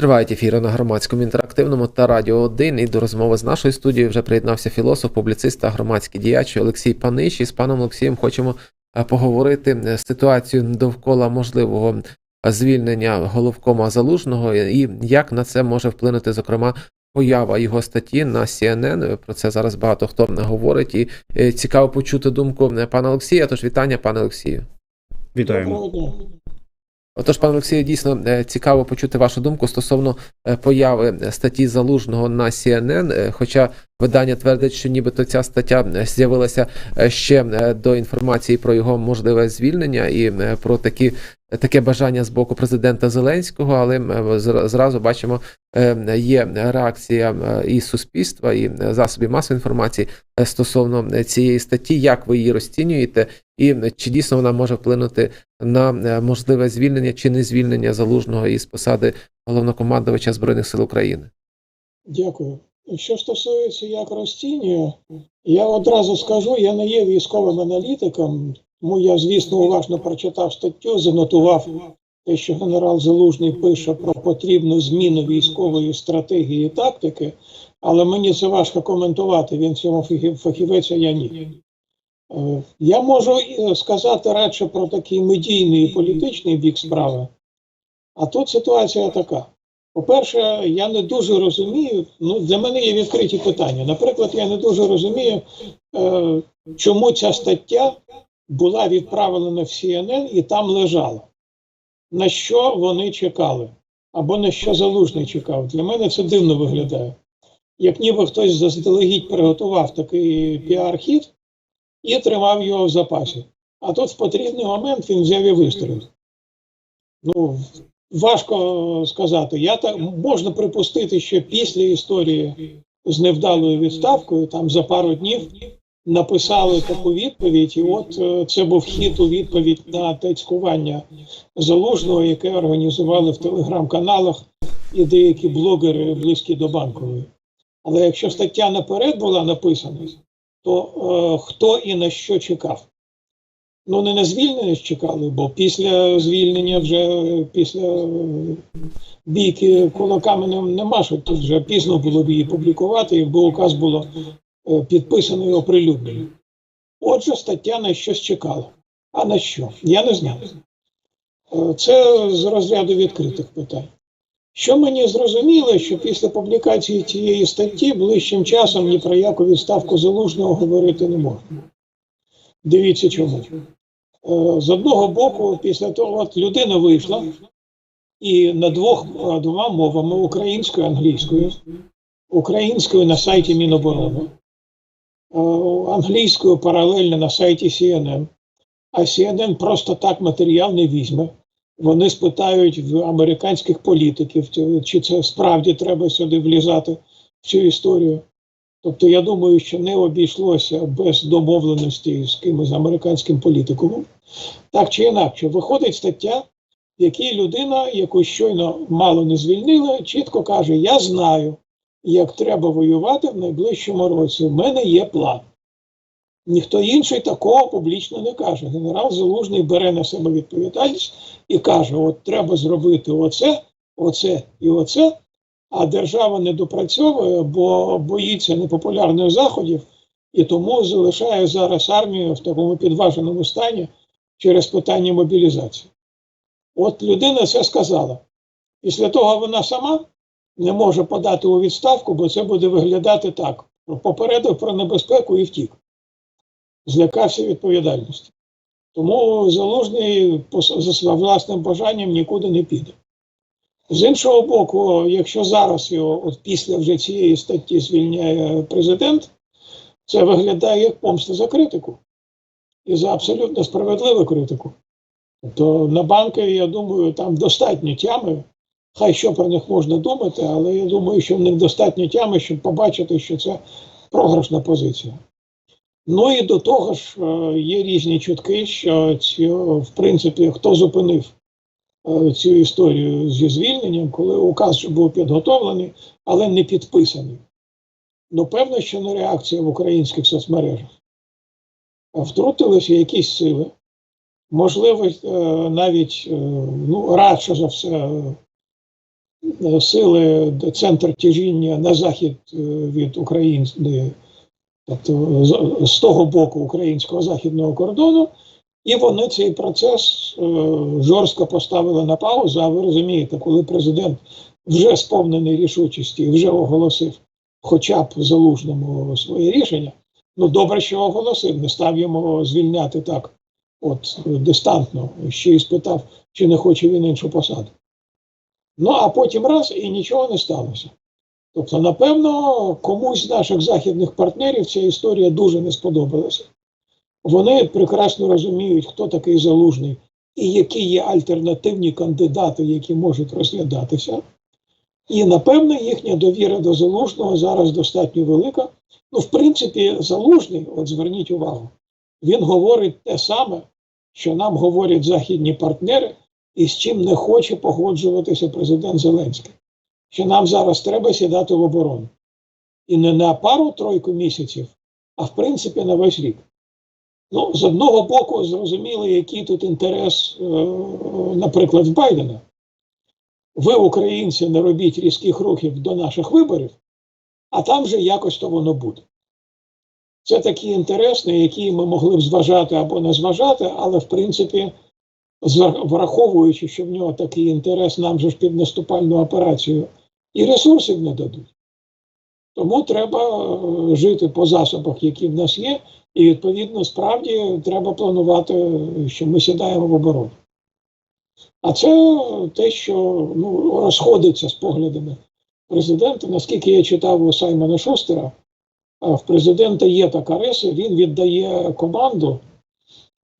Тривають ефіри на громадському інтерактивному та радіо 1. І до розмови з нашою студією вже приєднався філософ, публіцист та громадський діяч Олексій Панич. І з паном Олексієм хочемо е, поговорити е, ситуацію довкола можливого е, звільнення головкома залужного і як на це може вплинути, зокрема, поява його статті на CNN. Про це зараз багато хто говорить. І цікаво почути думку пана Олексія. Тож вітання, пане Олексію. Вітаємо. Отож, пане Олексію, дійсно е, цікаво почути вашу думку стосовно е, появи статті залужного на CNN, е, Хоча видання твердить, що нібито ця стаття е, з'явилася е, ще е, до інформації про його можливе звільнення і е, про такі. Таке бажання з боку президента Зеленського, але е, зра- зразу бачимо, е, є реакція е, і суспільства, і е, засобів масової інформації е, стосовно е, цієї статті. Як ви її розцінюєте, і е, чи дійсно вона може вплинути на е, можливе звільнення чи не звільнення залужного із посади головнокомандувача збройних сил України? Дякую. Що стосується як розцінюю, я одразу скажу, я не є військовим аналітиком, тому я, звісно, уважно прочитав статтю, занотував те, що генерал Залужний пише про потрібну зміну військової стратегії і тактики, але мені це важко коментувати. Він цьому фахів- фахівець, а я ні. Я можу е, сказати радше про такий медійний і політичний бік справи. А тут ситуація така. По-перше, я не дуже розумію, ну для мене є відкриті питання. Наприклад, я не дуже розумію, е, чому ця стаття була відправлена в CNN і там лежала. На що вони чекали? Або на що залужний чекав. Для мене це дивно виглядає. Як ніби хтось заздалегідь приготував такий піар-хід і тримав його в запасі. А тут в потрібний момент він взяв і вистрілив. Ну, важко сказати. Я так можна припустити, що після історії з невдалою відставкою, там за пару днів написали таку відповідь, і от е, це був хід у відповідь на те цькування залужного, яке організували в телеграм-каналах і деякі блогери близькі до банкової. Але якщо стаття наперед була написана, то е, хто і на що чекав? Ну, не на звільнення чекали, бо після звільнення вже після бійки кулаками нема, що тут вже пізно було б її публікувати, якби указ було е, підписано і оприлюднено. Отже, стаття на щось чекала. А на що? Я не знаю. Е, Це з розряду відкритих питань. Що мені зрозуміло, що після публікації цієї статті ближчим часом ні про яку відставку залужного говорити не можна. Дивіться чому. Е, З одного боку, після того, от людина вийшла і на двох двома мовами українською англійською, українською на сайті Міноборони, е, англійською паралельно на сайті CNN, а CNN просто так матеріал не візьме. Вони спитають в американських політиків, чи- це справді треба сюди влізати в цю історію. Тобто, я думаю, що не обійшлося без домовленості з кимось американським політикумом. Так чи інакше, виходить стаття, в якій людина, яку щойно мало не звільнили, чітко каже: Я знаю, як треба воювати в найближчому році. У мене є план. Ніхто інший такого публічно не каже. Генерал Залужний бере на себе відповідальність і каже: от треба зробити оце, оце і оце. А держава не допрацьовує, бо боїться непопулярних заходів і тому залишає зараз армію в такому підваженому стані через питання мобілізації. От людина це сказала. Після того вона сама не може подати у відставку, бо це буде виглядати так: попередив про небезпеку і втік. Злякався відповідальності. Тому залужний за власним бажанням нікуди не піде. З іншого боку, якщо зараз його от після вже цієї статті звільняє президент, це виглядає як помста за критику і за абсолютно справедливу критику. Тобто на банки, я думаю, там достатньо тями. Хай що про них можна думати, але я думаю, що в них достатньо тями, щоб побачити, що це програшна позиція. Ну і до того ж, е, є різні чутки, що ці, в принципі, хто зупинив е, цю історію зі звільненням, коли указ був підготовлений, але не підписаний. Ну, певно, що не реакція в українських соцмережах. Втрутилися якісь сили, можливо, е, навіть е, ну, радше за все, е, е, сили, центр тяжіння на захід е, від України, з- з того боку українського західного кордону, і вони цей процес е, жорстко поставили на паузу. А ви розумієте, коли президент вже сповнений рішучості вже оголосив хоча б залужному своє рішення, ну добре, що оголосив, не став йому звільняти так, от е, дистантно, ще й спитав, чи не хоче він іншу посаду. Ну а потім раз і нічого не сталося. Тобто, напевно, комусь з наших західних партнерів ця історія дуже не сподобалася. Вони прекрасно розуміють, хто такий залужний і які є альтернативні кандидати, які можуть розглядатися. І напевно їхня довіра до залужного зараз достатньо велика. Ну, в принципі, залужний, от зверніть увагу, він говорить те саме, що нам говорять західні партнери, і з чим не хоче погоджуватися президент Зеленський. Що нам зараз треба сідати в оборону. І не на пару-тройку місяців, а в принципі на весь рік. Ну, з одного боку, зрозуміло, який тут інтерес, е, наприклад, в Байдена. Ви, українці, не робіть різких рухів до наших виборів, а там же якось то воно буде. Це інтерес, на який ми могли б зважати або не зважати, але в принципі, враховуючи, що в нього такий інтерес, нам же ж під наступальну операцію і ресурсів не дадуть. Тому треба е, жити по засобах, які в нас є, і відповідно справді треба планувати, що ми сідаємо в оборону. А це те, що ну, розходиться з поглядами президента. Наскільки я читав у Саймона Шустера, а в президента є така риса, він віддає команду,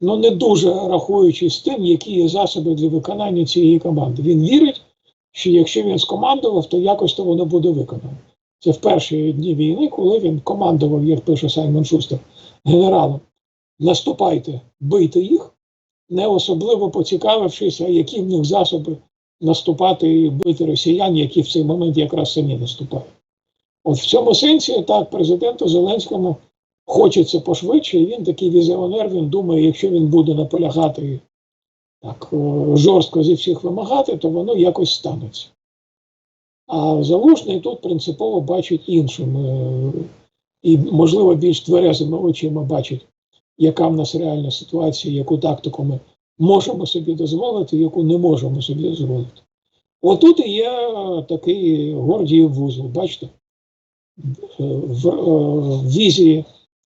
ну не дуже рахуючись з тим, які є засоби для виконання цієї команди. Він вірить, що якщо він скомандував, то якось то воно буде виконано. Це в перші дні війни, коли він командував, як пише Саймон Шустер, генералом. Наступайте, бийте їх, не особливо поцікавившись, а які в них засоби наступати і бити росіян, які в цей момент якраз самі наступають. От в цьому сенсі так президенту Зеленському хочеться пошвидше, і він такий візіонер, він думає, якщо він буде наполягати так е, жорстко зі всіх вимагати, то воно якось станеться. А залужний тут принципово бачить іншим е, і, можливо, більш тверезими очима бачить, яка в нас реальна ситуація, яку тактику ми можемо собі дозволити, яку не можемо собі дозволити. Отут і є е, такий Гордіїв вузол, бачите? В візії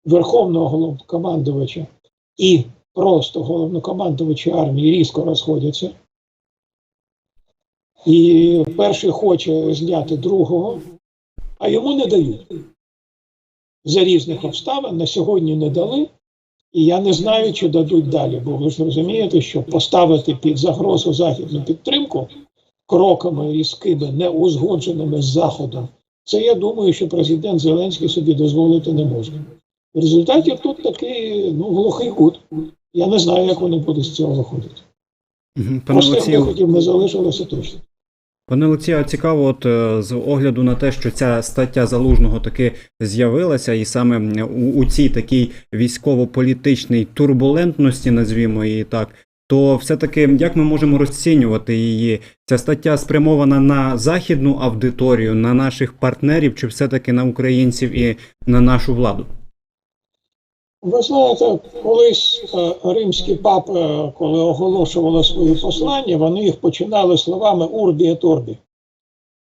Верховного головнокомандувача і просто головнокомандувача армії різко розходяться. І перший хоче зняти другого, а йому не дають. За різних обставин на сьогодні не дали, і я не знаю, чи дадуть далі, бо ви ж розумієте, що поставити під загрозу західну підтримку кроками різкими, не узгодженими з Заходом, це я думаю, що президент Зеленський собі дозволити не може. В результаті тут такий ну, глухий кут. Я не знаю, як вони будуть з цього виходити. Пане Олексію, виходів не залишилося точно. пане Олексію, цікаво, от е, з огляду на те, що ця стаття залужного таки з'явилася, і саме у, у цій такій військово-політичній турбулентності, назвімо її так, то все-таки як ми можемо розцінювати її? Ця стаття спрямована на західну аудиторію, на наших партнерів, чи все-таки на українців і на нашу владу? Ви знаєте, колись е, римські папи, коли оголошували свої послання, вони їх починали словами урбі et орбі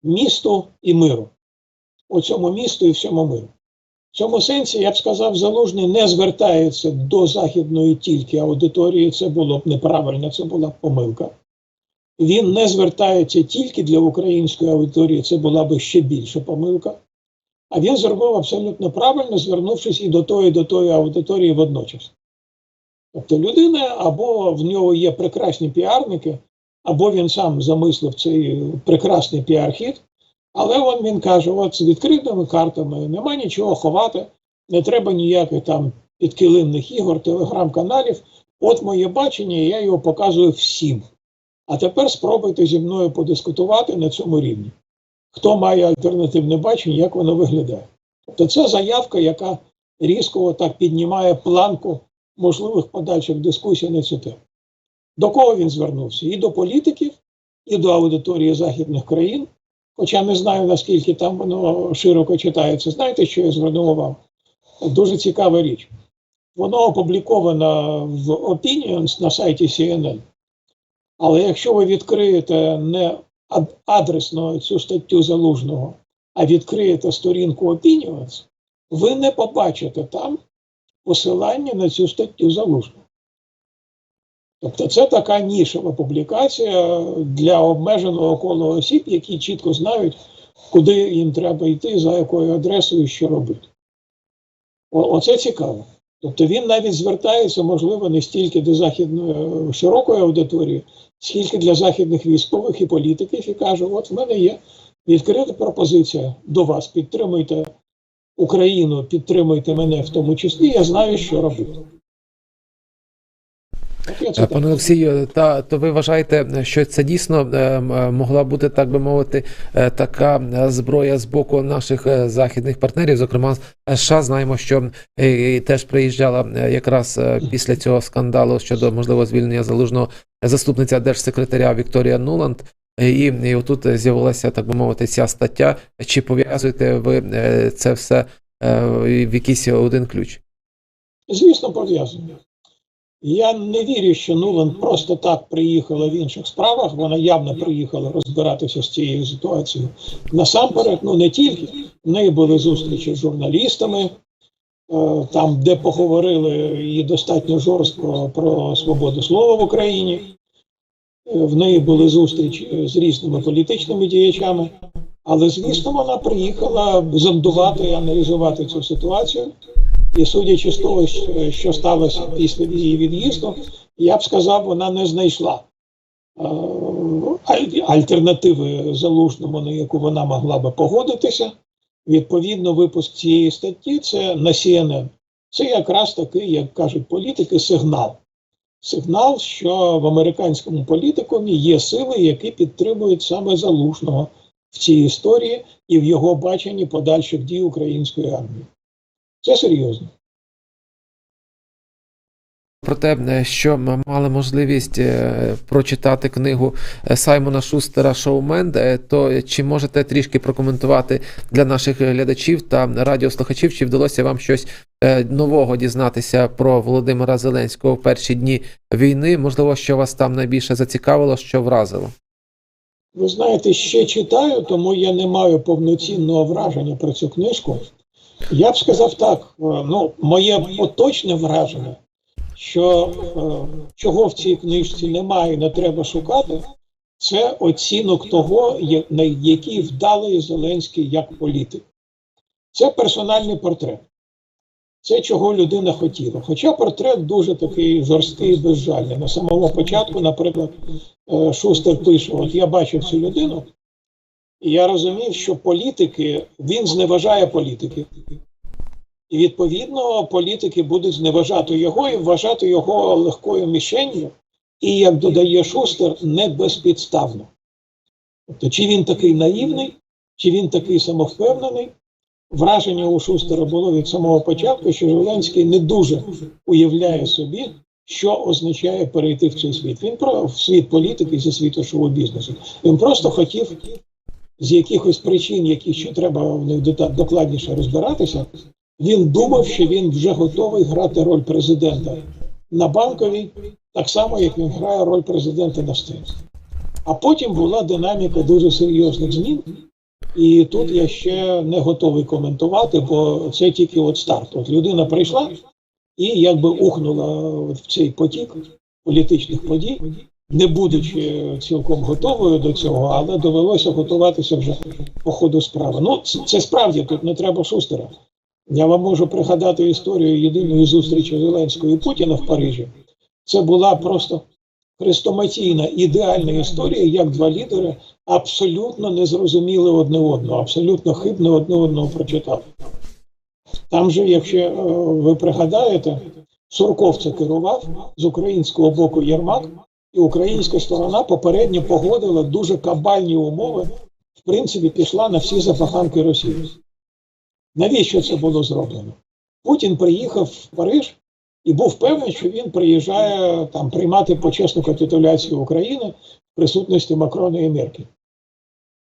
місту і миру. У цьому місту і всьому миру. В цьому сенсі, я б сказав, залужний не звертається до західної тільки аудиторії. Це було б неправильно, це була б помилка. Він не звертається тільки для української аудиторії, це була б ще більша помилка. А він зробив абсолютно правильно, звернувшись і до тої, і до тої аудиторії водночас. Тобто людина або в нього є прекрасні піарники, або він сам замислив цей прекрасний піар-хід, але он він каже: от з відкритими картами нема нічого ховати, не треба ніяких там підкилимних ігор, телеграм-каналів. От моє бачення, я його показую всім. А тепер спробуйте зі мною подискутувати на цьому рівні хто має альтернативне бачення, як воно виглядає. Тобто це заявка, яка різко так піднімає планку можливих подальших дискусій на цю тему. До кого він звернувся? І до політиків, і до аудиторії західних країн, хоча не знаю, наскільки там воно широко читається. Знаєте, що я звернув увагу? Дуже цікава річ. Воно опубліковано в Opinions на сайті CNN. Але якщо ви відкриєте не адресно цю статтю залужного, а відкриєте сторінку Opinions, ви не побачите там посилання на цю статтю залужного. Тобто це така нішова публікація для обмеженого кола осіб, які чітко знають, куди їм треба йти, за якою адресою, що робити. О- Оце цікаво. Тобто він навіть звертається, можливо, не стільки до західної широкої аудиторії, скільки для західних військових і політиків, і каже: от в мене є відкрита пропозиція до вас. Підтримуйте Україну, підтримуйте мене в тому числі. Я знаю, що робити. Пане Олексію, та то ви вважаєте, що це дійсно е, могла бути, так би мовити, е, така е, зброя з боку наших е, західних партнерів, зокрема США. Знаємо, що е, теж приїжджала е, якраз е, після цього скандалу щодо можливого звільнення залужного заступниця держсекретаря Вікторія Нуланд. Е, І, і отут з'явилася, так би мовити, ця стаття. Чи пов'язуєте ви е, це все е, в якийсь один ключ? Звісно, пов'язані. Я не вірю, що Нуланд просто так приїхала в інших справах. Вона явно приїхала розбиратися з цією ситуацією. Насамперед, ну не тільки. В неї були зустрічі з журналістами, е, там, де поговорили і достатньо жорстко про свободу слова в Україні. В неї були зустрічі з різними політичними діячами. Але, звісно, вона приїхала зондувати і аналізувати цю ситуацію. І судячи з того, що- сталося після її від'їзду, я б сказав, вона не знайшла е, альтернативи залужному, на яку вона могла би погодитися. Відповідно, випуск цієї статті це на CNN. Це якраз такий, як кажуть політики, сигнал. Сигнал, що в американському політикумі є сили, які підтримують саме залужного в цій історії і в його баченні подальших дій української армії. Це серйозно. Про те, е, що ми мали можливість е, прочитати книгу е, Саймона Шустера Шоумен, то чи можете трішки прокоментувати для наших глядачів та радіослухачів, чи вдалося вам щось нового дізнатися про Володимира Зеленського в перші дні війни? Можливо, що вас там найбільше зацікавило, що вразило? Ви знаєте, ще читаю, тому я не маю повноцінного враження про цю книжку. Я б сказав так: е, ну, моє поточне враження, що е, чого в цій книжці немає, і не треба шукати, це оцінок того, який вдалий Зеленський як політик. Це персональний портрет. Це чого людина хотіла. Хоча портрет дуже такий жорсткий і безжальний. На самому початку, наприклад, е, Шустер пише: От я бачив цю людину, я розумів, що політики, він зневажає політиків. І відповідно політики будуть зневажати його і вважати його легкою мішенью, і, як додає Шустер, не безпідставно. Тобто, чи він такий наївний, чи він такий самовпевнений, враження у Шустера було від самого початку, що Зеленський не дуже уявляє собі, що означає перейти в цей світ. Він про в світ політики зі світу шоу-бізнесу. Він просто хотів з якихось причин, які ще треба докладніше розбиратися. Він думав, що він вже готовий грати роль президента на банковій, так само, як він грає роль президента на сцені. А потім була динаміка дуже серйозних змін. І тут я ще не готовий коментувати, бо це тільки от старт. От людина прийшла і якби ухнула в цей потік політичних подій, не будучи цілком готовою до цього, але довелося готуватися вже по ходу справи. Ну, це, це справді тут не треба шустера. Я вам можу пригадати історію єдиної зустрічі Зеленського і Путіна в Парижі. Це була просто хрестоматійна ідеальна історія, як два лідери абсолютно не зрозуміли одне одного, абсолютно хибно одне одного прочитали. Там же, якщо е, ви пригадаєте, Сурков це керував з українського боку Єрмак, і українська сторона попередньо погодила дуже кабальні умови, в принципі, пішла на всі запаханки Росії. Навіщо це було зроблено? Путін приїхав в Париж і був певний, що він приїжджає там приймати почесну капітуляцію України в присутності Макрона і Меркель.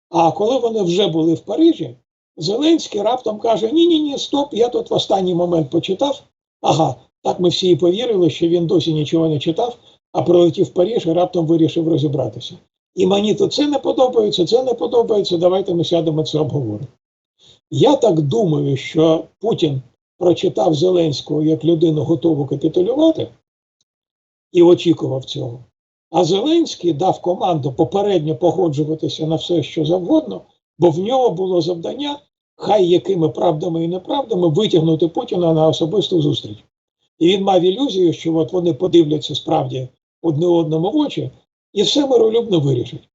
А коли вони вже були в Парижі, Зеленський раптом каже: Ні, ні, ні, стоп, я тут в останній момент почитав. Ага, так ми всі і повірили, що він досі нічого не читав, а прилетів в Париж і раптом вирішив розібратися. І мені то це не подобається, це не подобається. Давайте ми сядемо це обговоримо. Я так думаю, що Путін прочитав Зеленського як людину готову капітулювати і очікував цього. А Зеленський дав команду попередньо погоджуватися на все, що завгодно, бо в нього було завдання, хай якими правдами і неправдами витягнути Путіна на особисту зустріч. І він мав ілюзію, що от вони подивляться справді одне одному очі і все миролюбно вирішать.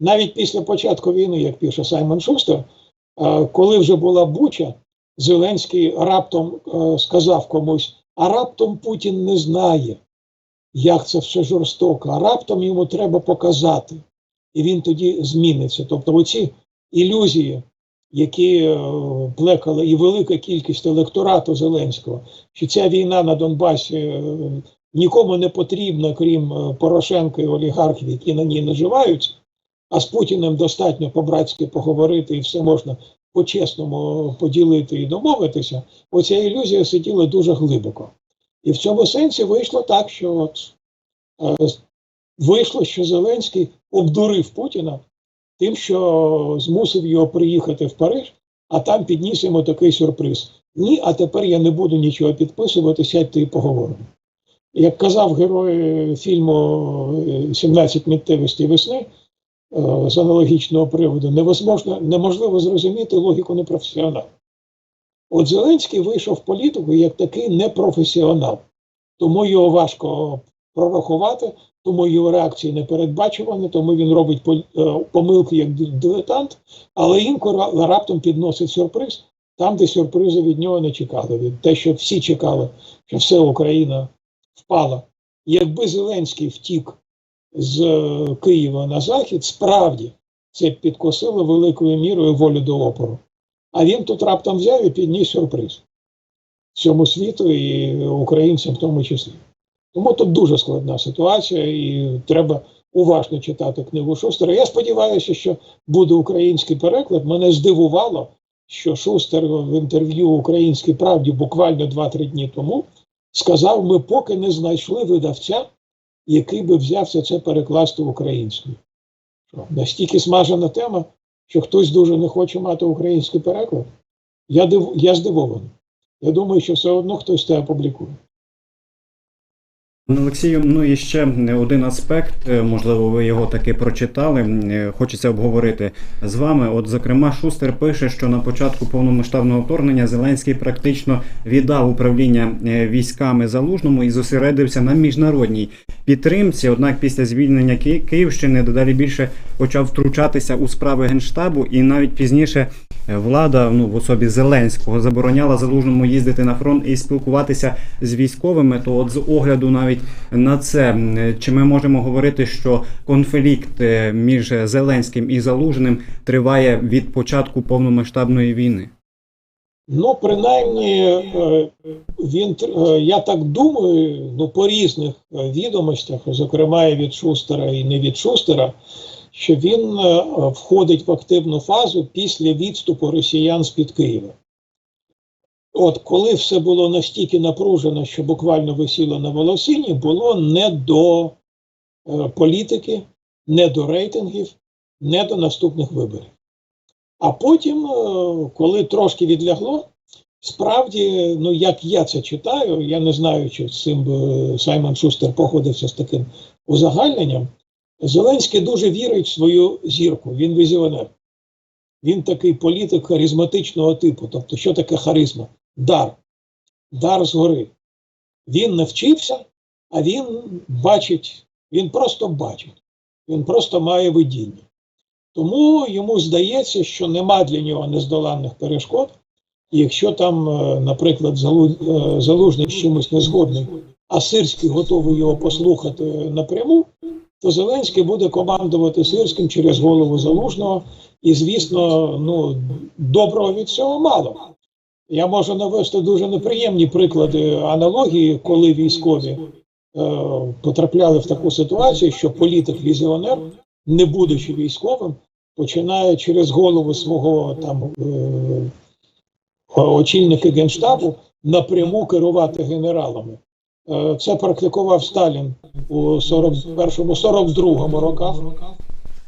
Навіть після початку війни, як пише Саймон Шустер, е, коли вже була Буча, Зеленський раптом е, сказав комусь: а раптом Путін не знає, як це все жорстоко, а раптом йому треба показати. І він тоді зміниться. Тобто, оці ілюзії, які е, плекали і велика кількість електорату Зеленського, що ця війна на Донбасі нікому не потрібна, крім е, Порошенка і олігархів, які на ній наживаються, а з Путіним достатньо по-братськи поговорити і все можна по-чесному поділити і домовитися. Оця ілюзія сиділа дуже глибоко. І в цьому сенсі вийшло так, що от, е, вийшло, що Зеленський обдурив Путіна тим, що змусив його приїхати в Париж, а там підніс йому такий сюрприз. Ні, а тепер я не буду нічого підписувати, сядьте і поговоримо. Як казав герой фільму е, 17 миттєвостей весни е, з аналогічного приводу, невозможно, неможливо зрозуміти логіку непрофесіонала. От Зеленський вийшов в політику як такий непрофесіонал, тому його важко прорахувати, тому його реакції не передбачувані, тому він робить е, помилки як дилетант, але інколи раптом підносить сюрприз там, де сюрпризу від нього не чекали. Те, що всі чекали, що все Україна впала. Якби Зеленський втік з е, Києва на захід, справді це підкосило великою мірою волю до опору. А він тут раптом взяв і підніс сюрприз всьому світу і українцям в тому числі. Тому тут дуже складна ситуація, і треба уважно читати книгу Шустера. Я сподіваюся, що буде український переклад. Мене здивувало, що Шустер в інтерв'ю Українській правді буквально 2-3 дні тому сказав: ми поки не знайшли видавця, який би взявся це перекласти українською. Що, Настільки смажена тема, що хтось дуже не хоче мати український переклад. Я, див... я здивований. Я думаю, що все одно хтось це опублікує. Олексію, ну і ще один аспект, е, можливо, ви його таки прочитали. е, Хочеться обговорити з вами. От, зокрема, Шустер пише, що на початку повномасштабного вторгнення Зеленський практично віддав управління е, військами залужному і зосередився на міжнародній підтримці. Однак, після звільнення Ки- Київщини дедалі більше почав втручатися у справи генштабу, і навіть пізніше е, влада, ну в особі Зеленського, забороняла залужному їздити на фронт і спілкуватися з військовими. То, от з огляду навіть на це, чи ми можемо говорити, що конфлікт е, між Зеленським і Залужним триває від початку повномасштабної війни? Ну, принаймні, е, він е, я так думаю, ну по різних відомостях, зокрема і від Шустера і не від Шустера, що він входить в активну фазу після відступу росіян з під Києва. От коли все було настільки напружено, що буквально висіло на волосині, було не до е, політики, не до рейтингів, не до наступних виборів. А потім, е, коли трошки відлягло, справді, ну як я це читаю, я не знаю, чи з цим би Саймон Шустер погодився з таким узагальненням. Зеленський дуже вірить в свою зірку, він візіонер. Він такий політик харизматичного типу. Тобто, що таке харизма? Дар. Дар згори. Він не вчився, а він бачить, він просто бачить, він просто має видіння. Тому йому здається, що нема для нього нездоланних перешкод. Якщо там, е, наприклад, е, Залужний з чимось не згодний, а Сирський готовий його послухати напряму, то Зеленський буде командувати Сирським через голову Залужного. І, звісно, ну, доброго від цього мало. Я можу навести дуже неприємні приклади аналогії, коли військові е, потрапляли в таку ситуацію, що політик-візіонер, не будучи військовим, починає через голову свого там е, очільника генштабу напряму керувати генералами. Е, Це практикував Сталін у 41-42 роках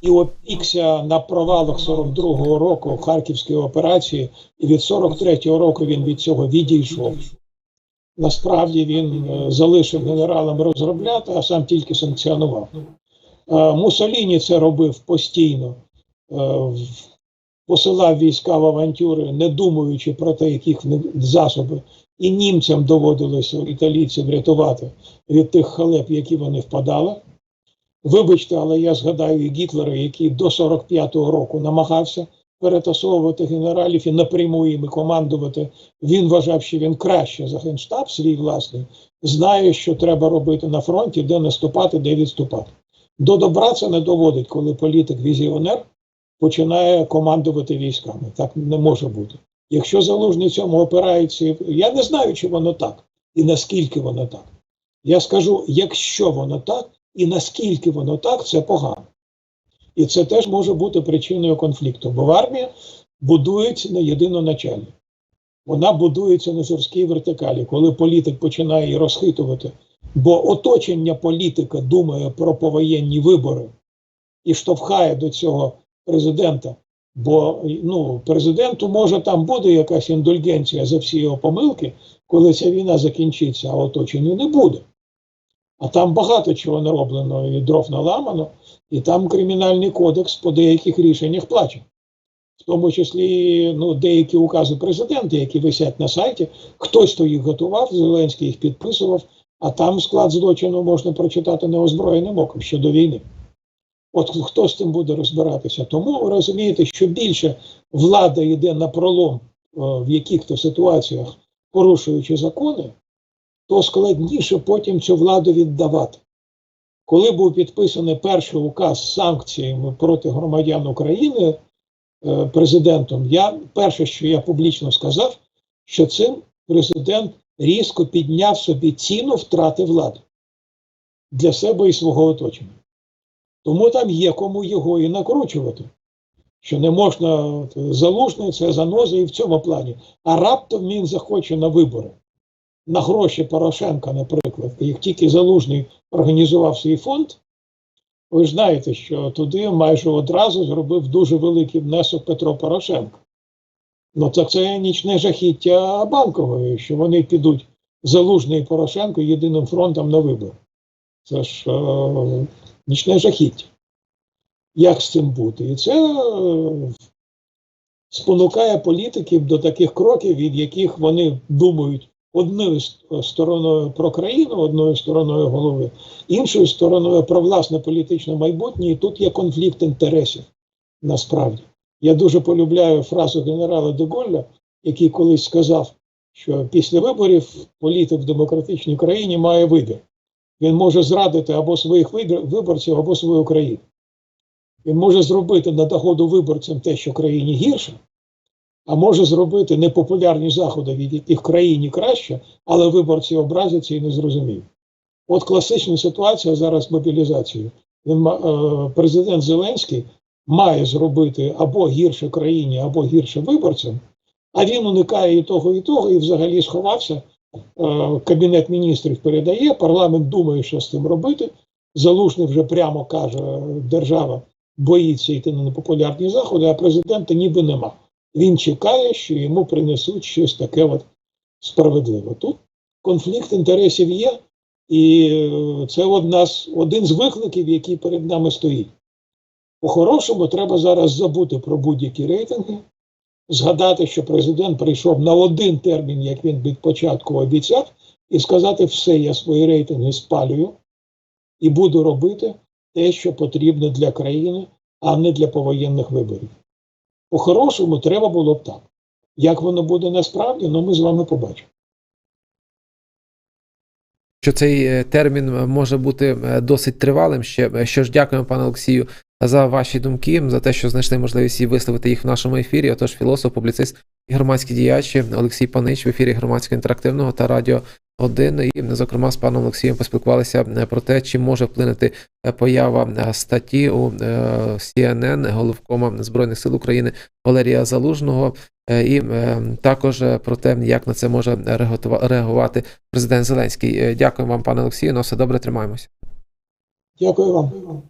і опікся на провалах 42-го року Харківської операції, і від 43-го року він від цього відійшов. Насправді він е, залишив генералам розробляти, а сам тільки санкціонував. Е, Муссоліні це робив постійно, е, посилав війська в авантюри, не думаючи про те, яких засоби. І німцям доводилося італійців рятувати від тих халеп, які вони впадали. Вибачте, але я згадаю і Гітлера, який до 45-го року намагався перетасовувати генералів і напряму їми командувати. Він вважав, що він краще за генштаб свій власний, знає, що треба робити на фронті, де наступати, де відступати. До добра це не доводить, коли політик-візіонер починає командувати військами. Так не може бути. Якщо залужний цьому опирається, я не знаю, чи воно так і наскільки воно так. Я скажу, якщо воно так, і наскільки воно так, це погано. І це теж може бути причиною конфлікту, бо армія будується на єдиноначалі. Вона будується на жорсткій вертикалі, коли політик починає її розхитувати, бо оточення політика думає про повоєнні вибори і штовхає до цього президента. Бо ну, президенту може там буде якась індульгенція за всі його помилки, коли ця війна закінчиться, а оточенню не буде. А там багато чого нароблено і дров наламано, і там кримінальний кодекс по деяких рішеннях плаче. В тому числі ну, деякі укази президента, які висять на сайті, хтось то їх готував, Зеленський їх підписував, а там склад злочину можна прочитати неозброєним оком щодо війни. От хто з цим буде розбиратися? Тому ви розумієте, що більше влада йде на пролом е, в яких-то ситуаціях, порушуючи закони, то складніше потім цю владу віддавати. Коли був підписаний перший указ з санкціями проти громадян України е, президентом, я перше, що я публічно сказав, що цим президент різко підняв собі ціну втрати влади для себе і свого оточення. Тому там є кому його і накручувати. Що не можна от, залужний, це заноза і в цьому плані. А раптом він захоче на вибори. На гроші Порошенка, наприклад, як тільки залужний організував свій фонд, ви ж знаєте, що туди майже одразу зробив дуже великий внесок Петро Порошенко. Ну, так це нічне жахіття банкової, що вони підуть залужний Порошенко єдиним фронтом на вибори. Це ж е, нічне жахіття. Як з цим бути? І це е, спонукає політиків до таких кроків, від яких вони думають одною стороною про країну, одною стороною голови, іншою стороною про власне політичне майбутнє. І тут є конфлікт інтересів насправді. Я дуже полюбляю фразу генерала де Голля, який колись сказав, що після виборів політик в демократичній країні має вибір. Він може зрадити або своїх виборців, або свою країну. Він може зробити на догоду виборцям те, що країні гірше, а може зробити непопулярні заходи, від яких країні краще, але виборці образяться і не зрозуміють. От класична ситуація зараз з мобілізацією. Е, президент Зеленський має зробити або гірше країні, або гірше виборцям, а він уникає і того, і того, і взагалі сховався. Е, Кабінет міністрів передає, парламент думає, що з цим робити. Залужний вже прямо каже, держава боїться йти на непопулярні заходи, а президента ніби нема. Він чекає, що йому принесуть щось таке от справедливе. Тут конфлікт інтересів є, і е, це одна з, один з викликів, який перед нами стоїть. По-хорошому, треба зараз забути про будь-які рейтинги, згадати, що президент прийшов на один термін, як він від початку обіцяв, і сказати: все, я свої рейтинги спалюю і буду робити те, що потрібно для країни, а не для повоєнних виборів. По-хорошому, треба було б так. Як воно буде насправді, ну ми з вами побачимо. що цей е, термін е, може бути е, досить тривалим ще. Що ж, дякуємо, пане Олексію, за ваші думки, за те, що знайшли можливість і висловити їх в нашому ефірі. Отож, філософ, публіцист і громадський діяч Олексій Панич в ефірі громадського інтерактивного та радіо 1 і, зокрема, з паном Олексієм поспілкувалися про те, чи може вплинути е, поява статті у е, CNN головкома Збройних сил України Валерія Залужного, е, і також про те, як на це може реагувати президент Зеленський. Дякую вам, пане Олексію. На все добре, тримаємося. Дякую вам.